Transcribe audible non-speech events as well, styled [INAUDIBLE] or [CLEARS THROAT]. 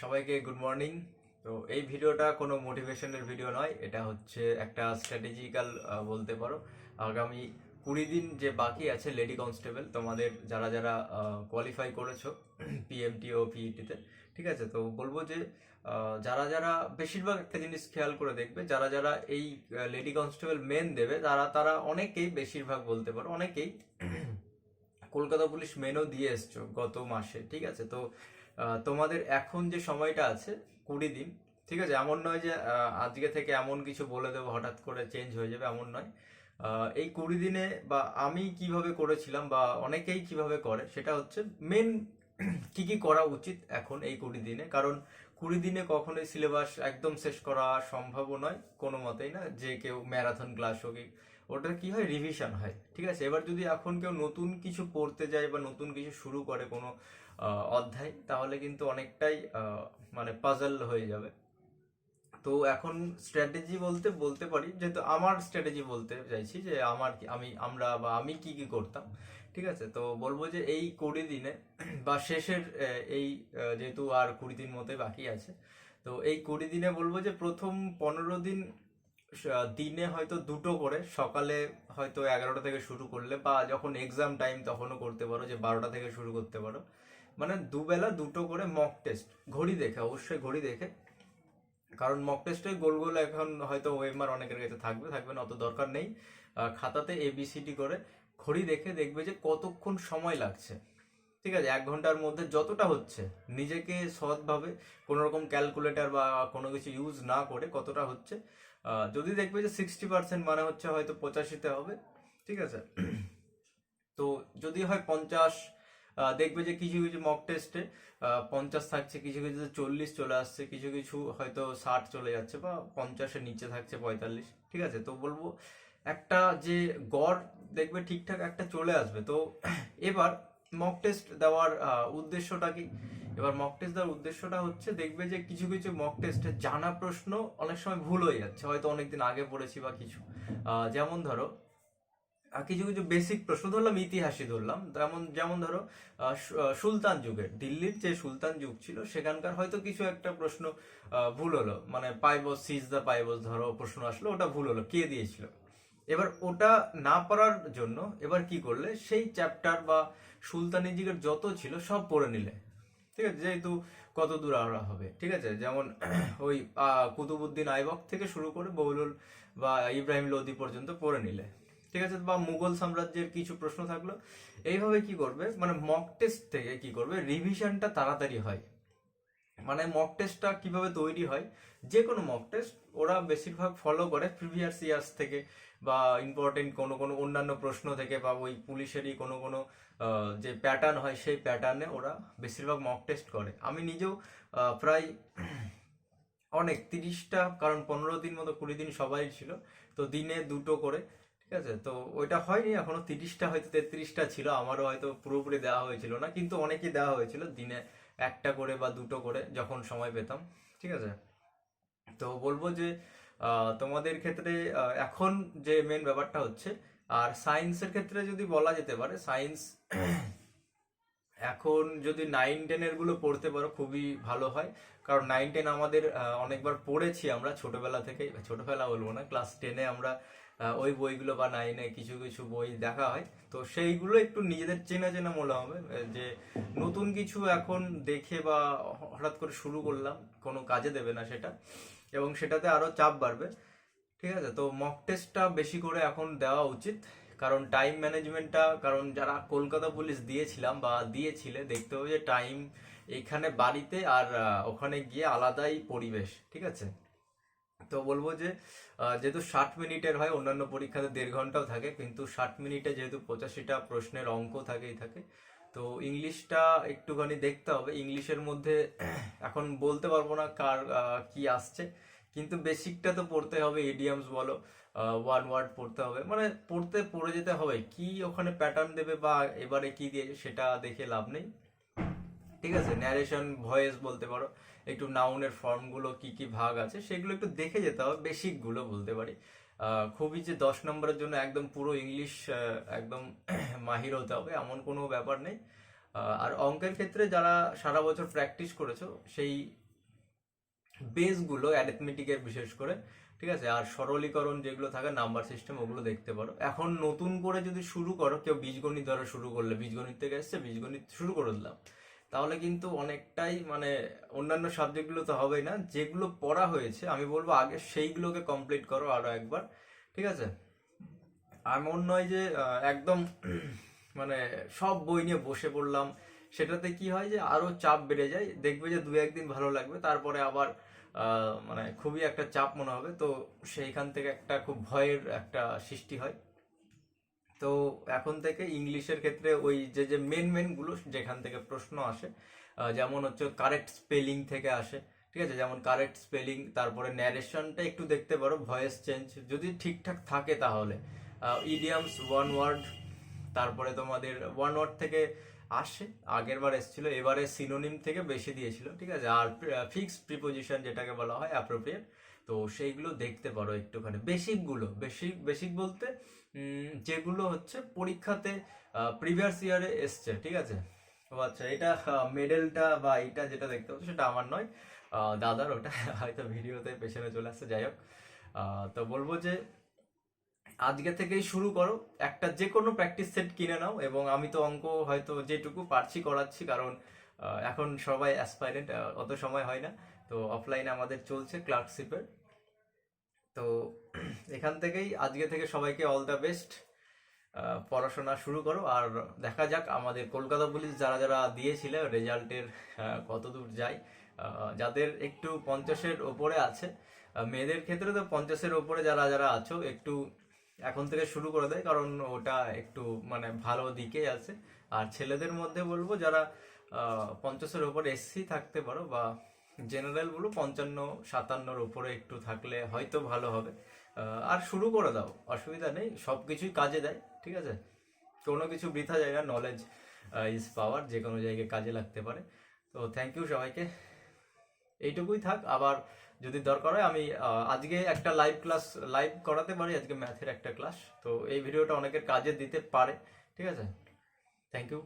সবাইকে good morning তো এই ভিডিওটা কোনো মোটিভেশনের ভিডিও নয়, এটা হচ্ছে একটা স্ট্র্যাটেজিক্যাল বলতে পারো। আগামী কুড়ি দিন যে বাকি আছে লেডি কনস্টেবল তোমাদের যারা যারা কোয়ালিফাই করেছ [CLEARS THROAT] পিএমটি ও পিইটিতে ঠিক আছে? তো বলব যে যারা যারা বেশিরভাগ একটা জিনিস খেয়াল করে দেখবে, যারা যারা এই লেডি কনস্টেবল মেন দেবে, তারা তারা অনেকেই বেশিরভাগ বলতে পারো, অনেকেই [CLEARS THROAT] কলকাতা পুলিশ মেনও দিয়ে এসছো গত মাসে, ঠিক আছে? তো তোমাদের এখন যে সময়টা আছে, কুড়ি দিন, ঠিক আছে? এমন নয় যে আজকে থেকে এমন কিছু বলে দেবো, হঠাৎ করে চেঞ্জ হয়ে যাবে, এমন নয়। এই কুড়ি দিনে বা আমি কীভাবে করেছিলাম বা অনেকেই কীভাবে করে, সেটা হচ্ছে মেন [CLEARS THROAT] কি কি করা উচিত এখন এই কুড়ি দিনে? কারণ কুড়ি দিনে কখনোই সিলেবাস একদম শেষ করা সম্ভব নয়, কোনো মতেই না। যে কেউ ম্যারাথন ক্লাস হোক এই- ওটা কি হয়? রিভিশন হয়। ঠিক আছে? এবার যদি এখন কেউ নতুন কিছু পড়তে যায় বা নতুন কিছু শুরু করে কোনো অধ্যায়, তাহলে কিন্তু অনেকটাই মানে পাজল হয়ে যাবে। তো এখন স্ট্র্যাটেজি বলতে বলতে পারি, যেহেতু আমার স্ট্র্যাটেজি বলতে চাইছি যে আমার আমি, আমরা বা আমি কি কি করতাম। ঠিক আছে? তো বলব যে এই কুড়ি দিনে [CLEARS THROAT] বা শেষের এই যেহেতু আর কুড়ি দিন মতোই বাকি আছে, তো এই কুড়ি দিনে বলব যে প্রথম পনেরো দিন দিনে হয়তো দুটো করে, সকালে হয়তো এগারোটা থেকে শুরু করলে বা যখন এক্সাম টাইম তখনও করতে পারো যে বারোটা থেকে শুরু করতে পারো। মানে দুবেলা দুটো করে মক টেস্ট ঘড়ি দেখে, অবশ্যই ঘড়ি দেখে। কারণ মক টেস্টে গোল গোল এখন হয়তো ওয়েমার অনেকের কাছে থাকবে থাকবে না, অত দরকার নেই। খাতাতে এবিসিডি করে ঘড়ি দেখে দেখবে যে কতক্ষণ সময় লাগছে। ঠিক আছে, এক ঘণ্টার মধ্যে যতটা হচ্ছে, নিজেকে সৎভাবে কোনো রকম ক্যালকুলেটর বা কোনো কিছু ইউজ না করে কতটা হচ্ছে যদি দেখবে যে সিক্সটি পার্সেন্ট মানে হচ্ছে হয়তো পঁচাশিতে হবে ঠিক আছে? [CLEARS THROAT] তো যদি হয় পঞ্চাশ দেখবে যে কিছু কিছু মক টেস্টে পঞ্চাশ থাকছে কিছু কিছু চল্লিশ চলে আসছে কিছু কিছু হয়তো ষাট চলে যাচ্ছে বা পঞ্চাশের নিচে থাকছে পঁয়তাল্লিশ ঠিক আছে? তো বলব একটা যে গড় দেখবে ঠিকঠাক একটা চলে আসবে। তো [CLEARS THROAT] এবার মক টেস্ট দেওয়ার উদ্দেশ্যটা কি? এবার মক টেস্ট দেওয়ার উদ্দেশ্যটা হচ্ছে দেখবে যে কিছু কিছু মক টেস্টে জানা প্রশ্ন অনেক সময় ভুল হয়ে যাচ্ছে। হয়তো অনেকদিন আগে পড়েছি বা কিছু। যেমন ধরো কিছু কিছু বেসিক প্রশ্ন ধরলাম, ইতিহাসই ধরলাম। যেমন যেমন ধরো সুলতান যুগের, দিল্লির যে সুলতান যুগ ছিল, সেখানকার হয়তো কিছু একটা প্রশ্ন ভুল হলো। মানে পাইবস সিজ দ্য পাইবস ধরো প্রশ্ন আসলো, ওটা ভুল হলো, কে দিয়েছিল? এবার ওটা না পড়ার জন্য এবার কি করলে? সেই চ্যাপ্টার বা সুলতানি যুগের যত ছিল সব পড়ে নিলে। ঠিক আছে? যেহেতু কত দূর আওড়া হবে। ঠিক আছে? যেমন [CLEARS THROAT] ওই কুতুবুদ্দিন আইবক থেকে শুরু করে বহুলুল বা ইব্রাহিম লোদি পর্যন্ত পড়ে নিলে। ঠিক আছে? বা মুঘল সাম্রাজ্যের কিছু প্রশ্ন থাকল। এইভাবে কি করবে? মানে মক টেস্ট থেকে কি করবে? রিভিশনটা তাড়াতাড়ি হয়। মানে মক টেস্টটা কীভাবে তৈরি হয়? যে কোনো মক টেস্ট ওরা বেশিরভাগ ফলো করে প্রিভিয়াস ইয়ার্স থেকে বা ইম্পর্টেন্ট কোনো কোনো অন্যান্য প্রশ্ন থেকে বা ওই পুলিশেরই কোনো কোনো যে প্যাটার্ন হয় সেই প্যাটার্নে ওরা বেশিরভাগ মক টেস্ট করে। আমি নিজেও প্রায় অনেক, তিরিশটা, কারণ পনেরো দিন মতো কুড়ি দিন সবাই ছিল, তো দিনে দুটো করে, ঠিক আছে? তো ওইটা হয়নি, এখনও তিরিশটা, হয়তো তেত্রিশটা ছিল, আমারও হয়তো পুরোপুরি দেওয়া হয়েছিল না, কিন্তু অনেকেই দেওয়া হয়েছিল দিনে একটা করে বা দুটো করে যখন সময় পেতাম, ঠিক আছে? তো বলব যে তোমাদের ক্ষেত্রে এখন যে মেন ব্যাপারটা হচ্ছে, আর সায়েন্সের ক্ষেত্রে যদি বলা যেতে পারে সায়েন্স [CLEARS THROAT] এখন যদি নাইন টেনেরগুলো পড়তে পারো, খুবই ভালো হয়। কারণ নাইন টেন আমাদের অনেকবার পড়েছি আমরা ছোটবেলা থেকে ছোটবেলা বলব না ক্লাস টেনে আমরা ওই বইগুলো বা নাইনে কিছু কিছু বই দেখা হয়। তো সেইগুলো একটু নিজেদের চেনা চেনা মনে হবে। যে নতুন কিছু এখন দেখে বা হঠাৎ করে শুরু করলাম, কোনো কাজে দেবে না সেটা। এবং সেটাতে আরও চাপ বাড়বে। ঠিক আছে? তো মক টেস্টটা বেশি করে এখন দেওয়া উচিত। কারণ টাইম ম্যানেজমেন্টটা কারণ যারা কলকাতা পুলিশ দিয়েছিলাম বা দিয়েছিলে, দেখতে হবে যে টাইম এখানে বাড়িতে আর ওখানে গিয়ে আলাদাই পরিবেশ। ঠিক আছে? তো বলব যে যেহেতু ষাট মিনিটের হয়, অন্যান্য পরীক্ষাতে দেড় ঘন্টাও থাকে, কিন্তু ষাট মিনিটে যেহেতু পঁচাশিটা প্রশ্নের অঙ্ক থাকেই থাকে, তো ইংলিশটা একটুখানি দেখতে হবে। ইংলিশের মধ্যে [CLEARS THROAT] এখন বলতে পারব না কার কি আসছে, কিন্তু বেসিকটা তো পড়তে হবে, ইডিয়ামস বলো ওয়ান ওয়ার্ড পড়তে হবে। মানে পড়তে, পড়ে যেতে হবে, কি ওখানে প্যাটার্ন দেবে বা এবারে কি দিয়েছে সেটা দেখে লাভ নেই। ঠিক আছে? ন্যারেশন ভয়েস বলতে পারো। একটু নাউনের ফর্মগুলো কি কি ভাগ আছে, সেগুলো একটু দেখে যেতে হবে বেসিকগুলো বলতে পারি। খুবই যে দশ নম্বরের জন্য একদম পুরো ইংলিশ একদম [CLEARS THROAT] মাহির হতে হবে, এমন কোনো ব্যাপার নেই। আর অঙ্কের ক্ষেত্রে যারা সারা বছর প্র্যাকটিস করেছ, সেই বেসগুলো অ্যারিথমেটিকের বিশেষ করে, ঠিক আছে? আর সরলীকরণ যেগুলো থাকে নাম্বার সিস্টেম ওগুলো দেখতে পারো। এখন নতুন করে যদি শুরু করো, কেউ বীজগণিত ধরো শুরু করলে, বীজগণিত থেকে এসছে, বীজগণিত শুরু করে দিলাম। তাহলে কিন্তু অনেকটাই মানে অন্যান্য সাবজেক্টগুলো তো হবেই না। যেগুলো পড়া হয়েছে, আমি বলব আগে সেইগুলোকে কমপ্লিট করো আরও একবার, ঠিক আছে? এমন নয় যে একদম [CLEARS THROAT] মানে সব বই নিয়ে বসে পড়লাম। সেটাতে কি হয় যে, আরও চাপ বেড়ে যায়। দেখবে যে দু একদিন ভালো লাগবে, তারপরে আবার মানে খুবই একটা চাপ মনে হবে। তো সেইখান থেকে একটা খুব ভয়ের একটা সৃষ্টি হয়। তো এখন থেকে ইংলিশের ক্ষেত্রে ওই যে যে মেন মেনগুলো যেখান থেকে প্রশ্ন আসে যেমন হচ্ছে কারেক্ট স্পেলিং থেকে আসে, ঠিক আছে? যেমন কারেক্ট স্পেলিং তারপরে ন্যারেশনটা একটু দেখতে পারো ভয়েস চেঞ্জ যদি ঠিকঠাক থাকে তাহলে। ইডিয়ামস ওয়ান ওয়ার্ড তারপরে তোমাদের ওয়ান ওয়ার্ড থেকে আসে আগের বার এসেছিল, এবারে সিনোনিম থেকে বেশি দিয়েছিল, ঠিক আছে? আর ফিক্সড প্রিপোজিশন যেটাকে বলা হয় অ্যাপ্রোপ্রিয়েট তো সেইগুলো দেখতে পারো একটুখানি। বেসিকগুলো বেসিক বেসিক বলতে যেগুলো হচ্ছে পরীক্ষাতে প্রিভিয়াস ইয়ারে এসছে, ঠিক আছে? ও আচ্ছা এটা মেডেলটা বা এটা যেটা দেখতে পাচ্ছ সেটা আমার নয়। দাদার, ওটা হয়তো ভিডিওতে পেছনে চলে আসছে, যাই হোক। তো বলব যে, আজকে থেকেই শুরু করো। একটা যে কোনো প্র্যাকটিস সেট কিনে নাও এবং আমি তো অঙ্ক হয়তো যেটুকু পারছি করাচ্ছি, কারণ এখন সবাই অ্যাসপাইরেন্ট অত সময় হয় না। তো অফলাইনে আমাদের চলছে ক্লার্কশিপের তো এখান থেকেই আজকে থেকে সবাইকে অল দ্য বেস্ট পড়াশোনা শুরু করো। আর দেখা যাক আমাদের কলকাতা পুলিশ যারা যারা দিয়েছিল রেজাল্টের কত দূর যায়। যাদের একটু পঞ্চাশের ওপরে আছে মেয়েদের ক্ষেত্রে তো পঞ্চাশের ওপরে যারা যারা আছো, একটু এখন থেকে শুরু করে দেয়, কারণ ওটা একটু মানে ভালো দিকে আছে। আর ছেলেদের মধ্যে বলব যারা পঞ্চাশের ওপরে এসসি থাকতে পারো বা জেনারেল বলো, পঞ্চান্ন, সাতান্নর উপরে একটু থাকলে হয়তো ভালো হবে। আর শুরু করে দাও, অসুবিধা নেই সব কিছুই কাজে দেয়, ঠিক আছে? কোনো কিছু বৃথা যায় না নলেজ ইজ পাওয়ার যে কোনো জায়গায় কাজে লাগতে পারে। তো থ্যাংক ইউ সবাইকে। এইটুকুই থাক, আবার যদি দরকার হয়, আমি আজকে একটা লাইভ ক্লাস লাইভ করাতে পারি, আজকে ম্যাথের একটা ক্লাস তো এই ভিডিওটা অনেকের কাজে দিতে পারে, ঠিক আছে? Thank you